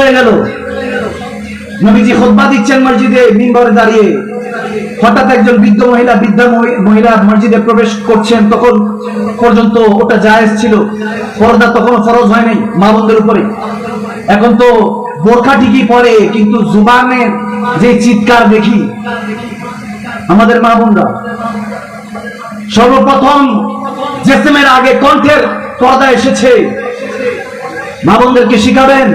হয়ে গেল। নবীজি খুতবা দিচ্ছেন মসজিদে, মিম্বরে দাঁড়িয়ে। হঠাৎ একজন বৃদ্ধ মহিলা, বৃদ্ধা মহিলা মসজিদে প্রবেশ করছেন, তখন পর্যন্ত ওটা জায়েজ ছিল। পর্দা তখনও ফরজ হয় নাই, মা বোনদের উপরে। এখন তো বোরখা ঠিকই পরে, কিন্তু জুবানের যে চিৎকার দেখি, আমাদের মা বোনরা। সর্বপ্রথম জেসেমের আগে কণ্ঠের পর্দা এসেছে। মা বোনদেরকে শিখাবেন।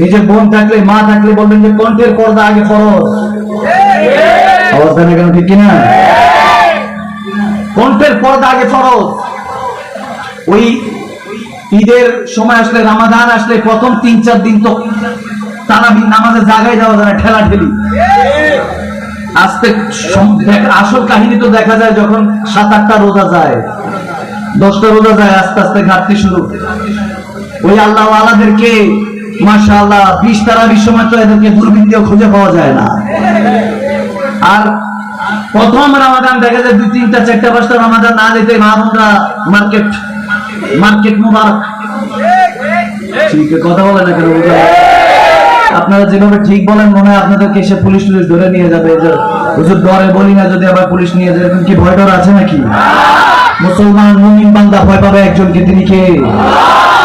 নিজের বোন থাকলে, মা থাকলে বলবেন যে, কণ্ঠের পর্দা আগে ফরজ কেন ঠিক কিনা? কণ্ঠের পর্দা আগে ফরজ ওই ঈদের সময় আসলে, রামাদান আসলে প্রথম তিন, চার দিন তো তারাবি নামাজে জায়গায় যাওয়া যায় ঠেলা ঠেলি। আস্তে আসল কাহিনী তো দেখা যায় যখন সাত, আটটা রোজা যায়। দশটা রোজা যায়, আস্তে আস্তে ঘাটতি শুরু। ওই আল্লাহ আলাদেরকে মাসা আল্লাহ বিশ তারা বিশ সময় তো এদেরকে দুর্বৃত্তিও খুঁজে পাওয়া যায় না। আর প্রথম রামাদান দেখা যায় দুই, তিনটা, চারটা পাঁচটা রামাদান না যেতে মা বোনরা মার্কেট মার্কেট মুবারক। ঠিক কথা বলে না কেন আপনারা যেভাবে ঠিক বলেন মনে হয় আপনাদেরকে এসে পুলিশ টুলিশ ধরে নিয়ে যাবে। হুজুর ডরে বলি না যদি আবার পুলিশ নিয়ে যায়, এরকম কি ভয় ডর আছে নাকি? মুসলমান মুমিন বান্দা ভয় পাবে একজনকে, তিনি কে?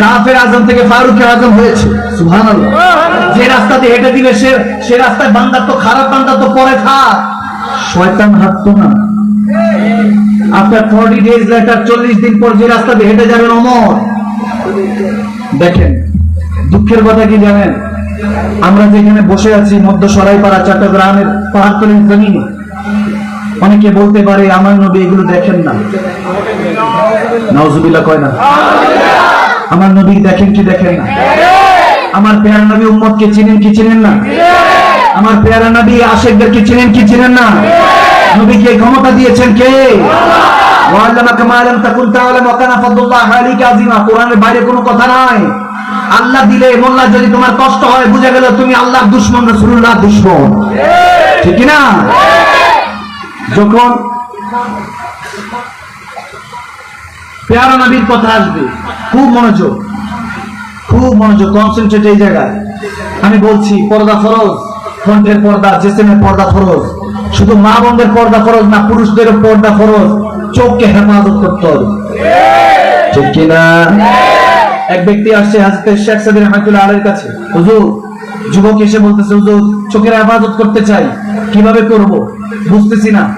কাফের আজম থেকে ফারুকের আজম হয়েছে সুবহানাল্লাহ। যে রাস্তাতে হেঁটে দিলে সে সে রাস্তায় বান্দার তো খারাপ বান্দার তো পরে থাক। শয়তান হাঁটতো না। আফটার ফর্টি ডেজ লেটার চল্লিশ দিন পর যে রাস্তা দিয়ে হেঁটে যাবেন অমর। দেখেন দুঃখের কথা কি জানেন? আমরা যেখানে বসে আছি মধ্য সরাইপাড়া চট্টগ্রামের পাহাড়তলির জমিনে অনেকে বলতে পারে আমার নবী এগুলো দেখেন না। নওজুবিল্লাহ কয় না? আমার নবী দেখেন কি দেখেন না? আমার পেয়ারা নবী উম্মত কে চিনেন কি চিনেন না? আমার পেয়ারা নবী আশেকদেরকে চিনেন কি চিনেন না? নবীকে ক্ষমতা দিয়েছেন কে? আল্লাহ দিলে মোল্লা যদি তোমার কষ্ট হয়, বুঝে গেল তুমি আল্লাহর দুশমন রাসূলুল্লাহ দুশমন। ঠিক কি না? যখন পেয়ারা নবীর কথা আসবে। খুব মনোযোগ। খুব মনোযোগ কনসেন্ট্রেট এই জায়গায়। আমি বলছি, পর্দা ফরজ ফ্রন্টের পর্দা, জেসেমের পর্দা ফরজ। শুধু মা বোনদের পর্দা ফরজ না, পুরুষদেরও পর্দা ফরজ। চোখকে হেফাজত করতে হবে। ঠিক কিনা এক ব্যক্তি আসছে হাজরত শেখ সাদির রহমাতুল্লাহ আলের কাছে। হুজুর, যুবক এসে বলতেছে, হুজুর, চোখের হেফাজত করতে চাই। কীভাবে করব? বুঝতেছি না।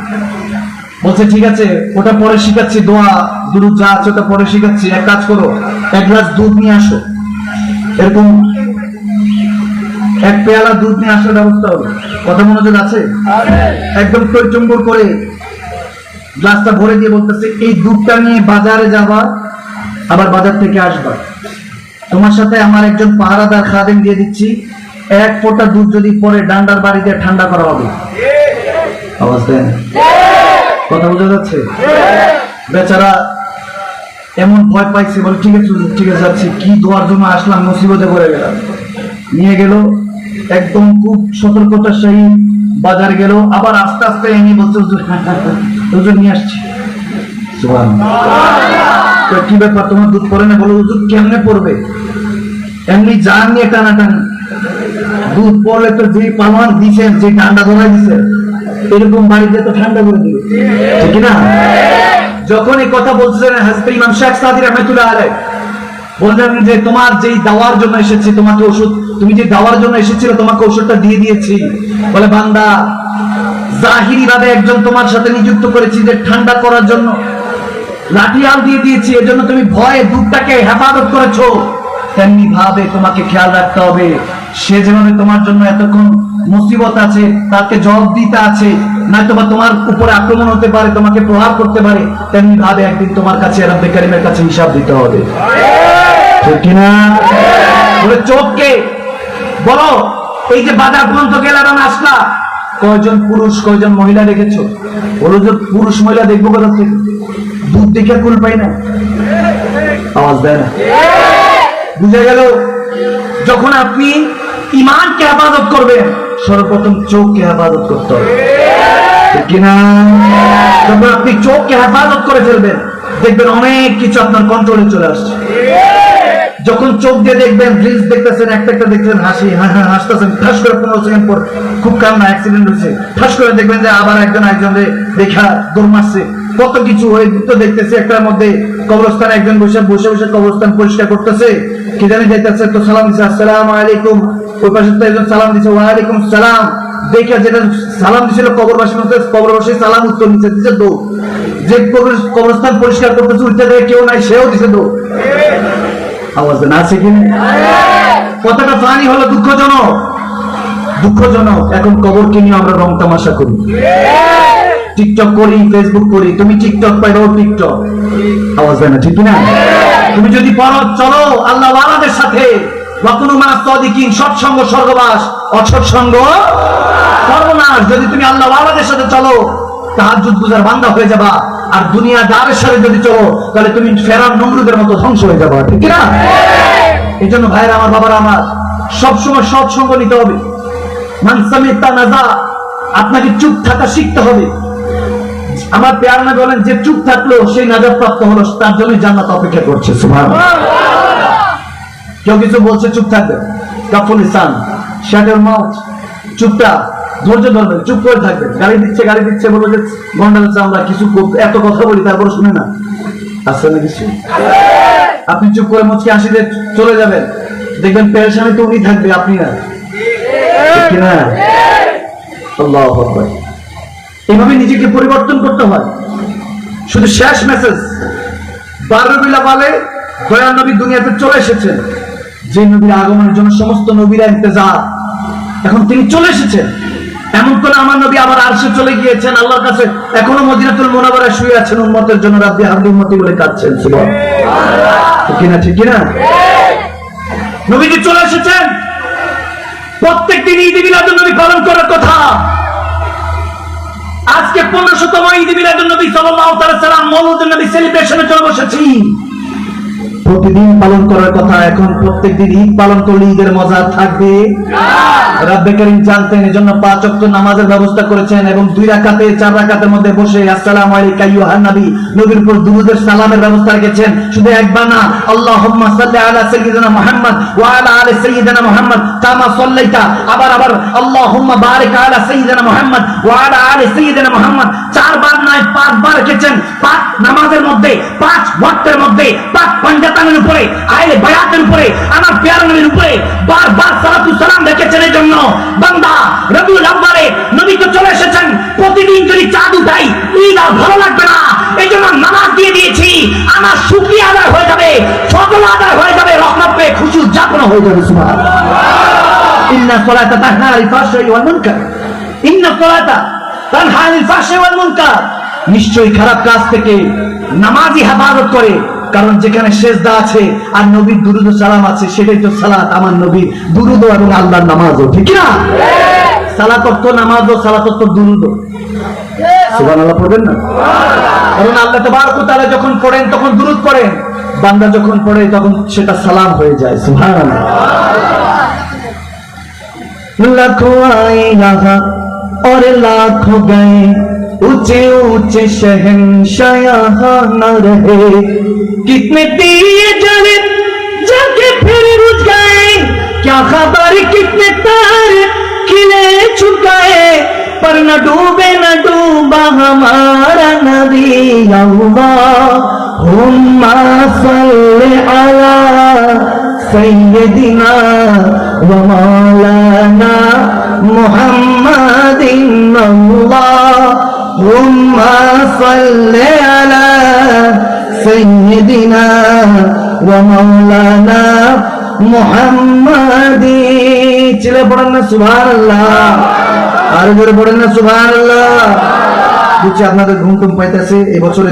বলছে ঠিক আছে ওটা পরে শিখাচ্ছি দোয়া দুরুদ যা আছে ওটা পরে শিখাচ্ছি। এক কাজ করো এক গ্লাস দুধ নিয়ে আসো। এরকম এক পেয়ালা দুধ নিয়ে আসার ব্যবস্থা হবে। কথা মনোযোগ আছে? একদম টৈচম্বর করে গ্লাসটা ভরে দিয়ে বলতেছে এই দুধটা নিয়ে বাজারে যাবা আবার বাজার থেকে আসবা। তোমার সাথে আমার একজন পাহারাদার খাদেম দিয়ে দিচ্ছি এক ফোঁটা দুধ যদি পরে ডান্ডার বাড়িতে ঠান্ডা করা হবে। আওয়াজ দেন। কথা বোঝা যাচ্ছে? বেচারা এমন ভয় পাইছে বলে, ঠিক আছে ঠিক আছে, যাচ্ছি। কি দোয়ার জন্য আসলাম, মুসিবতে পড়ে গেলাম। নিয়ে গেল, একদম খুব সতর্কতার সহিত বাজার গেল। আবার আস্তে আস্তে এনে বলছে, হুজুর নিয়ে আসছি। কি ব্যাপার, তোমার দুধ পরে না? বলো, হুজুর, কেমনে পড়বে? এমনি জান নিয়ে টানাটানি। দুধ পড়লে তো যে পালন দিছেন যে ঠান্ডা ধরাই দিছেন এরকম বাড়িতে তো ঠান্ডা করে দিবে। ঠিক না যখন এই কথা বলছেন হাজরত ইমাম শেখ সাদি রহমতুল্লাহ আলাই বললেন যে, তোমার যেই দাওয়ার জন্য এসেছি, তোমাকে ওষুধ, তুমি যে দাওয়ার জন্য এসেছিলে, তোমাকে ওষুধটা দিয়ে দিয়েছি। বলে, বান্দা জাহিরি ভাবে একজন তোমার সাথে নিযুক্ত করেছি যে ঠান্ডা করার জন্য। লাঠিয়াল দিয়ে দিয়েছি, এজন্য তুমি ভয়ে দুধটাকে হেফাজত করেছ। তেমনি ভাবে তোমাকে খেয়াল রাখতে হবে, সে যেভাবে তোমার জন্য এতক্ষণ মুসিবত আছে, তাকে জবাব দিতে আছে নয়তো বা তোমার উপরে আক্রমণ হতে পারে, তোমাকে প্রহার করতে পারে তেমনি ভাবে একদিন তোমার কাছে রব্বে কারিমের কাছে হিসাব দিতে হবে। ঠিক কিনা? চোখকে, বলো, এই যে বাজার পর্যন্ত গেলাম আসলা কয়জন পুরুষ, কয়জন মহিলা বলো যে, পুরুষ মহিলা দেখব কোথা থেকে? দুধ দেখে কুল পাই না। আওয়াজ দেয় না। বুঝে গেল, যখন আপনি ইমানকে হেফাজত করবেন সর্বপ্রথম চোখকে হেফাজত করতে হবে। কিনা? আপনি চোখকে হেফাজত করে ফেলবেন, দেখবেন অনেক কিছু আপনার কন্ট্রোলে চলে আসছে। যখন চোখ দিয়ে দেখবেন রিলস দেখতেছেন, একটা একটা দেখছেন হাসি হাসতেছেন। ঠাস করে পনেরো সেকেন্ড পর খুব কান্না অ্যাক্সিডেন্ট হচ্ছে ঠাস করে দেখবেন যে আবার একজন একজন দেখা দৌড় মারছে কত কিছু ওই তো দেখতেছে, একটার মধ্যে কবরস্থানে, একজন বসে বসে বসে কবরস্থান পরিষ্কার করতেছে। কি জানি যাইতেছে, তো সালাম আসসালাম আলাইকুম। সালাম উত্তর নিচে দিচ্ছে যে কবর- কবরস্থান পরিষ্কার করতেছে উঠতে কেউ নাই, সেও দিছে আওয়াজ না? কথাটা হলো, দুঃখজনক। দুঃখজনক। এখন নিয়ে আমরা রং তামাশা করি। টিকটক করি ফেসবুক করি। তুমি টিকটক পাইও টিকটক। আওয়াজ দেয় না, ঠিক না তুমি যদি পড়ো চলো, আল্লাহ ওয়ালাদের সাথে। সৎসঙ্গ স্বর্গবাস অসৎসঙ্গ সর্বনাশ। যদি তুমি আল্লাহ সাথে চলো হয়ে যাবা। আর দুনিয়া দারের সাথে যদি চলো, তাহলে তুমি ফেরার নমরুদের মতো ধ্বংস হয়ে ঠিক না এই জন্য আমার বাবারা আমার, সবসময় সৎসঙ্গ নিতে হবে। আপনাকে চুপ থাকা শিখতে হবে। আমার পেয়ার বলেন, যে চুপ থাকল, সেই নাজাত প্রাপ্ত হলো, তার জন্য জান্নাত অপেক্ষা করছে। সুবহানাল্লাহ। কেউ কিছু বলছে, চুপ থাকবে। কাফুল ইসান শ্যাটের মাউথ চুপটা, ধৈর্য ধরবে, চুপ করে থাকবে। গাড়ি দিচ্ছে গাড়ি দিচ্ছে, বলব যে গন্ডা দিচ্ছে আমরা কিছু এত কথা বলি তারপরে শুনে না। আসছে না কিছু আপনি চুপ করে মুচকে হাসি চলে যাবেন। দেখবেন পেরেশানি তো উনি থাকবে, আপনি না। এভাবে নিজেকে পরিবর্তন করতে হয়। শুধু শেষ মেসেজ বারবিলা বলে, দয়াল নবী দুনিয়াতে চলে এসেছেন। যে নবীর আগমনের জন্য সমস্ত নবীরা ইন্তজার। এখন তিনি চলে এসেছেন। এমন করে আমার নবী আবার আরশে চলে গিয়েছেন। আল্লাহর কাছে এখনও মদিনাতুল মোনাবারায় শুয়ে আছেন উম্মতের জন্য রাব্বি হাবলি উম্মতি বলে কাঁদছেন। কিনা, ঠিক কিনা? চলে এসেছেন। প্রত্যেক দিন ঈদ নবী পালন করার কথা। আজকে পনেরোশতম ঈদ মিলাদুন নবী সাল্লাল্লাহু নবী সেলিব্রেশনে চলে বসেছি। প্রতিদিন পালন করার কথা। এখন প্রত্যেক দিন ঈদ পালন করলে ঈদের মজা থাকবে। রাব্বে করিম জানতেন এজন্য পাঁচ ওয়াক্ত নামাজের ব্যবস্থা করেছেন এবং দুই রাকাতে চার রাকাতের মধ্যে বসে আসসালামু আলাইকা আইয়ুহান নবী নবীর উপর দুরূদের সালামের ব্যবস্থা রেখেছেন। শুধু একবার না আল্লাহুম্মা সাল্লি আলা সাইয়্যিদিনা মুহাম্মদ ওয়া আলা আলি সাইয়্যিদিনা মুহাম্মদ কামা সাল্লাইতা। আবার আবার আল্লাহুম্মা বারিক আলা সাইয়্যিদিনা মুহাম্মদ ওয়া আলা আলি সাইয়্যিদিনা মুহাম্মদ। চারবার নয় পাঁচবার রেখেছেন। পাঁচ নামাজের মধ্যে পাঁচ ওয়াক্তের মধ্যে পাঁচ উপরে, আইলে বায়াতের উপরে, আমার পেয়ার উপরে বারবার সালাতু সালাম রেখেছেন জন্য বান্দা রবিউল আব্বারে নবী তো চলে এসেছেন, প্রতিদিন যদি চাঁদ উঠাই, ঈদ আর ভালো লাগবে না। এই জন্য নামাজ দিয়ে দিয়েছি, আমার শুকরিয়া আদায় হয়ে যাবে, ফজল আদায় হয়ে যাবে, রহমত পেয়ে হয়ে যাবে ইন্না ওয়াল মুনকার। ইন্না ওয়াল মুনকার। নিশ্চয়ই খারাপ কাজ থেকে নামাজি হেফাজত করে কারণ যেখানে সেজদা আছে আর নবীর দুরুদ ও সালাম আছে সেটাই তো সালাত আমার নবীর দুরুদ এবং আল্লাহর নামাজও ঠিক না সালাত অর্থ নামাজ ও সালাত অর্থ দুরুদ সুবহানাল্লাহ পড়বেন না কারণ আল্লাহ তাবারক ওয়া তাআলা যখন পড়েন তখন দুরুদ পড়েন বান্দা যখন পড়ে তখন সেটা সালাম হয়ে যায় সুবহানাল্লাহ लाखों आए यहाँ और लाखों गए ऊंचे ऊंचे शहनशाह यहाँ न रहे कितने दिए जाने, जाके फिर रुझ गए। क्या खबर कितने तार खिले चुकाए पर न डूबे, न डूबा हमारा नबी हुम्मा सल्ले अला सैयदिना व मौलाना मुहम्मदिन अल्लाह। हुम्मा सल्ले अला سيدنا ومولانا محمد ছেলে পড়েন না সুভান আল্লাহ আর জোরে পড়েন না সুভান আল্লাহ বুঝছি আপনাদের ঘুম টুম পাইতেছে এবছরে